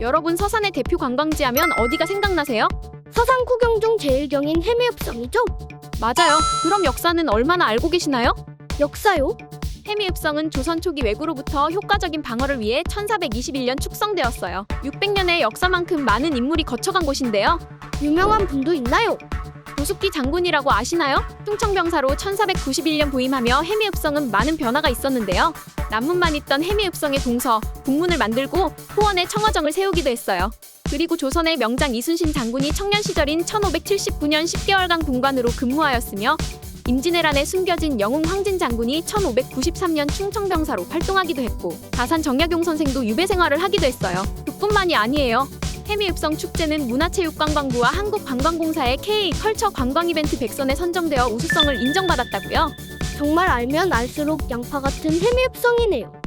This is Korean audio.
여러분 서산의 대표 관광지 하면 어디가 생각나세요? 서산 구경 중 제일 경인 해미읍성이죠? 맞아요. 그럼 역사는 얼마나 알고 계시나요? 역사요? 해미읍성은 조선 초기 왜구로부터 효과적인 방어를 위해 1421년 축성되었어요. 600년의 역사만큼 많은 인물이 거쳐간 곳인데요. 유명한 분도 있나요? 도숙기 장군이라고 아시나요? 충청병사로 1491년 부임하며 해미읍성은 많은 변화가 있었는데요. 남문만 있던 해미읍성의 동서, 북문을 만들고 호원에 청어정을 세우기도 했어요. 그리고 조선의 명장 이순신 장군이 청년 시절인 1579년 10개월간 군관으로 근무하였으며 임진왜란에 숨겨진 영웅 황진 장군이 1593년 충청병사로 활동하기도 했고 다산 정약용 선생도 유배 생활을 하기도 했어요. 그뿐만이 아니에요. 해미읍성 축제는 문화체육관광부와 한국관광공사의 K 컬처 관광 이벤트 백선에 선정되어 우수성을 인정받았다고요. 정말 알면 알수록 양파 같은 해미읍성이네요.